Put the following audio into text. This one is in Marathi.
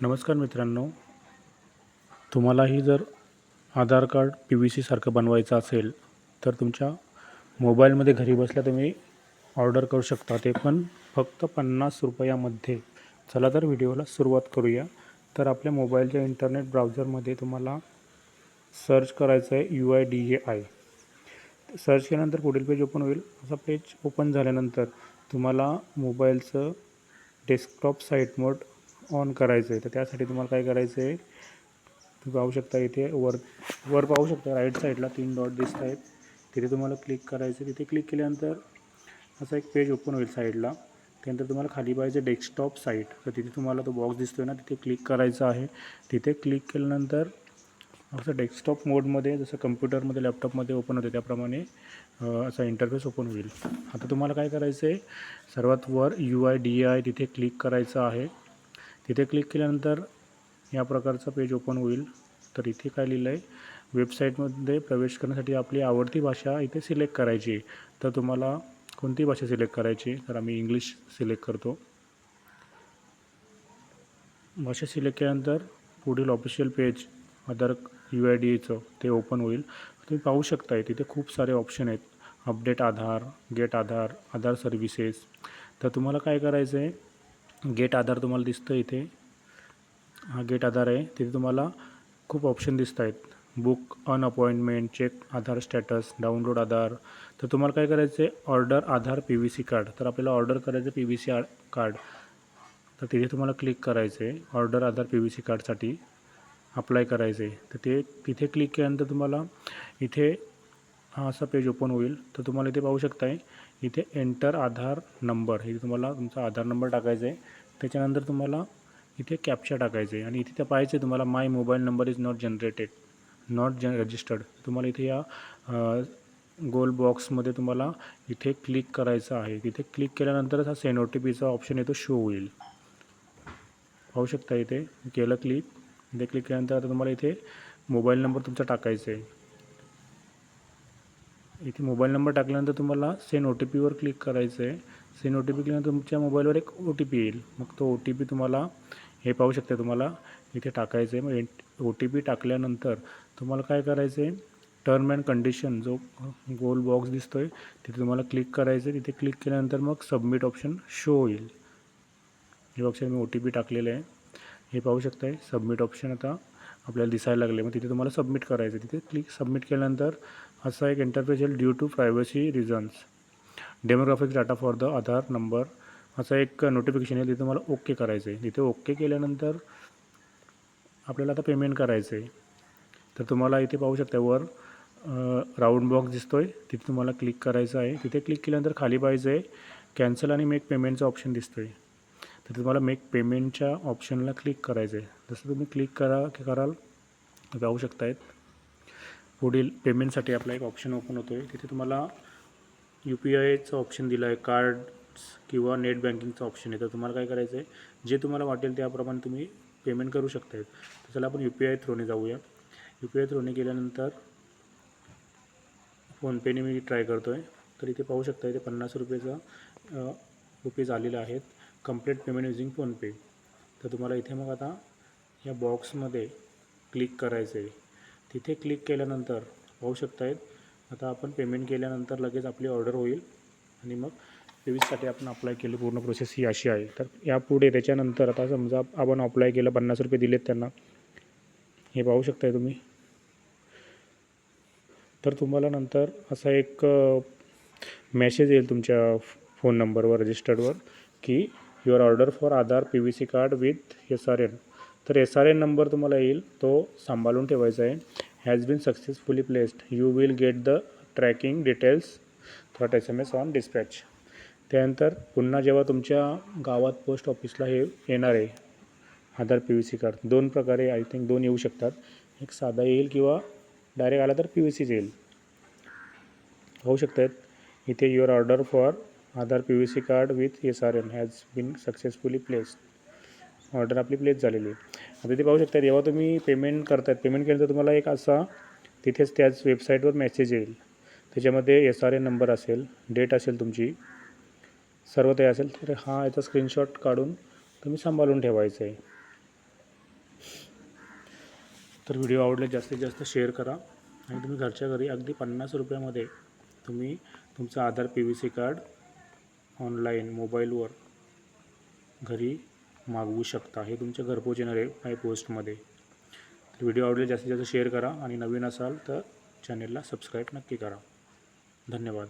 नमस्कार मित्रांनो. तुम्हालाही जर आधार कार्ड पी व्ही सीसारखं बनवायचं असेल तर तुमच्या मोबाईलमध्ये घरी बसल्या तुम्ही ऑर्डर करू शकता. ते पण फक्त पन्नास रुपयामध्ये. चला तर व्हिडिओला सुरुवात करूया. तर आपल्या मोबाईलच्या इंटरनेट ब्राउझरमध्ये तुम्हाला सर्च करायचं आहे U I D A I. Search केल्यानंतर पुढील पेज ओपन होईल. असा पेज ओपन झाल्यानंतर तुम्हाला मोबाईलचं डेस्कटॉप साईट मोड ऑन करायचं आहे तर त्यासाठी तुम्हाला काय करायचं आहे तुम्ही पाहू शकता इथे वर वर पाहू शकता राईट साईडला तीन डॉट दिसत आहेत तिथे तुम्हाला क्लिक करायचं आहे तिथे क्लिक केल्यानंतर असा एक पेज ओपन होईल साईडला त्यानंतर तुम्हाला खाली पाहिजे डेस्कटॉप साईट तर तिथे तुम्हाला तो बॉक्स दिसतो आहे ना तिथे क्लिक करायचं आहे. तिथे क्लिक केल्यानंतर असं डेस्कटॉप मोडमध्ये जसं कम्प्युटरमध्ये लॅपटॉपमध्ये ओपन होते त्याप्रमाणे असा इंटरफेस ओपन होईल. आता तुम्हाला काय करायचं आहे सर्वात वर यू आय डी आय तिथे क्लिक करायचं आहे. तिथे क्लिक केल्यानंतर या प्रकारचं पेज ओपन होईल. तर इथे काय लिहिलं आहे वेबसाईटमध्ये प्रवेश करण्यासाठी आपली आवडती भाषा इथे सिलेक्ट करायची आहे. तर तुम्हाला कोणती भाषा सिलेक्ट करायची तर आम्ही इंग्लिश सिलेक्ट करतो. भाषा सिलेक्ट केल्यानंतर पुढील official page other U I D एचं ते ओपन होईल. तुम्ही पाहू शकताय तिथे खूप सारे ऑप्शन आहेत. Update Aadhaar get Aadhaar Aadhaar services तर तुम्हाला काय करायचं आहे गेट आधार तुम्हाला दिसतं इथे. हा गेट आधार आहे. तिथे तुम्हाला खूप ऑप्शन दिसत आहेत book an appointment check Aadhaar status download Aadhaar. तर तुम्हाला काय करायचं आहे order Aadhaar P V C card तर आपल्याला ऑर्डर करायचं पी व्ही सी कार्ड तर तिथे तुम्हाला क्लिक करायचं आहे order Aadhaar P V C कार्डसाठी अप्लाय करायचं आहे तर ते तिथे क्लिक केल्यानंतर तुम्हाला इथे हा असा पेज ओपन होईल. तर तुम्हाला इथे पाहू शकताय इथे एंटर आधार नंबर इथे तुम्हाला तुमचा आधार नंबर टाकायचा आहे. त्याच्यानंतर तुम्हाला इथे कॅप्चा टाकायचं आहे. आणि इथे त्या पाहायचं आहे तुम्हाला my mobile number is not generated not जन रजिस्टर्ड तुम्हाला इथे या गोल बॉक्समध्ये तुम्हाला इथे क्लिक करायचं आहे. तिथे क्लिक केल्यानंतरच हा सेन ओ टी पीचा ऑप्शन येतो शो होईल. पाहू शकता इथे केलं क्लिक इथे क्लिक केल्यानंतर आता तुम्हाला इथे मोबाईल नंबर तुमचा टाकायचा आहे. इथे मोबाईल नंबर टाकल्यानंतर तुम्हाला सेन ओ टी पीवर क्लिक करायचं आहे. सेन ओ टी पी केल्यानंतर तुमच्या मोबाईलवर एक ओ टी पी येईल. मग तो ओ टी पी तुम्हाला हे पाहू शकता तुम्हाला. इथे टाकायचं आहे. मग ओ टी पी टाकल्यानंतर तुम्हाला काय करायचं आहे? टर्म अँड कंडिशन जो गोल बॉक्स दिसतो आहे तिथे तुम्हाला क्लिक करायचं आहे. तिथे क्लिक केल्यानंतर मग सबमिट ऑप्शन शो होईल. हे ऑप्शन मी ओ टी पी टाकलेलं आहे. हे पाहू शकताय. सबमिट ऑप्शन आता आपल्याला दिसायला लागले. मग तिथे तुम्हाला सबमिट करायचं आहे. तिथे क्लिक सबमिट केल्यानंतर असा एक इंटरफेस येईल due to privacy reasons demographic data for the Aadhaar number असा एक नोटिफिकेशन येईल तिथे मला ओके करायचं आहे तिथे ओके केल्यानंतर आपल्याला आता पेमेंट करायचं आहे तर तुम्हाला इथे पाहू शकता वर राऊंड बॉक्स दिसतो आहे तिथे तुम्हाला क्लिक करायचं आहे. तिथे क्लिक केल्यानंतर खाली पाहिजे आहे कॅन्सल आणि मेक पेमेंटचा ऑप्शन दिसतो आहे तर तुम्हाला मेक पेमेंटच्या ऑप्शनला क्लिक करायचं आहे जसं तुम्ही क्लिक करा की कराल तर पाहू शकतायत. पुढील पेमेंटसाठी आपला एक ऑप्शन ओपन होतो आहे तिथे तुम्हाला यू पी आयचं ऑप्शन दिलं आहे कार्ड्स किंवा नेट बँकिंगचं ऑप्शन आहे. तर तुम्हाला काय करायचं आहे जे तुम्हाला वाटेल त्याप्रमाणे तुम्ही पेमेंट करू शकता तर चला आपण यू पी आय थ्रोने जाऊया. यू पी आय थ्रोने गेल्यानंतर फोनपेने मी ट्राय करतो आहे तर इथे पाहू शकता इथे पन्नास रुपयेचा रुपीज आलेले आहेत. Complete payment using PhonePe. तर तुम्हाला इथे मग आता या बॉक्समध्ये क्लिक करायचं आहे तिथे क्लिक केल्यानंतर पाहू शकतायत. आता आपण पेमेंट केल्यानंतर लगेच आपली ऑर्डर होईल. आणि मग तेवीससाठी आपण अप्लाय केलं पूर्ण प्रोसेस ही अशी आहे. तर यापुढे त्याच्यानंतर आता समजा आपण अप्लाय केलं पन्नास रुपये दिलेत त्यांना. हे पाहू शकताय तुम्ही. तर तुम्हाला नंतर असा एक मेसेज येईल तुमच्या फोन नंबरवर रजिस्टर्डवर की your order for Aadhaar P V C card with S R N तर एस आर एन नंबर तुम्हाला येईल. तो सांभाळून ठेवायचा आहे. Has been successfully placed you will get the tracking details through S M S on dispatch त्यानंतर पुन्हा जेव्हा तुमच्या गावात पोस्ट ऑफिसला हे येणार आहे Aadhaar P V C card दोन प्रकारे आय थिंक दोन येऊ शकतात. एक साधा येईल किंवा डायरेक्ट आला तर पी व्ही सीच येईल. होऊ शकतात इथे your order for Aadhaar P V C card with S R N has been successfully placed order आपली प्लेस झालेली आहे. आता ते पाहू शकता जेव्हा तुम्ही पेमेंट करतात पेमेंट केल्यानंतर तुम्हाला एक असा तिथेच त्याच वेबसाईटवर मेसेज येईल. त्याच्यामध्ये एस आर ए नंबर असेल डेट असेल तुमची सर्व ते असेल तर हा याचा स्क्रीनशॉट काढून तुम्ही सांभाळून ठेवायचं आहे. तर व्हिडिओ आवडले जास्तीत जास्त शेअर करा आणि तुम्ही घरच्या घरी अगदी पन्नास रुपयामध्ये तुम्ही तुमचं Aadhaar P V C card online मोबाईलवर घरी मागवू शकता. हे तुमच्या घरपोच येणार आहे माय पोस्टमध्ये. तर व्हिडिओ आवडले जास्तीत जास्त शेअर करा आणि नवीन असाल तर चॅनेलला सबस्क्राईब नक्की करा. धन्यवाद.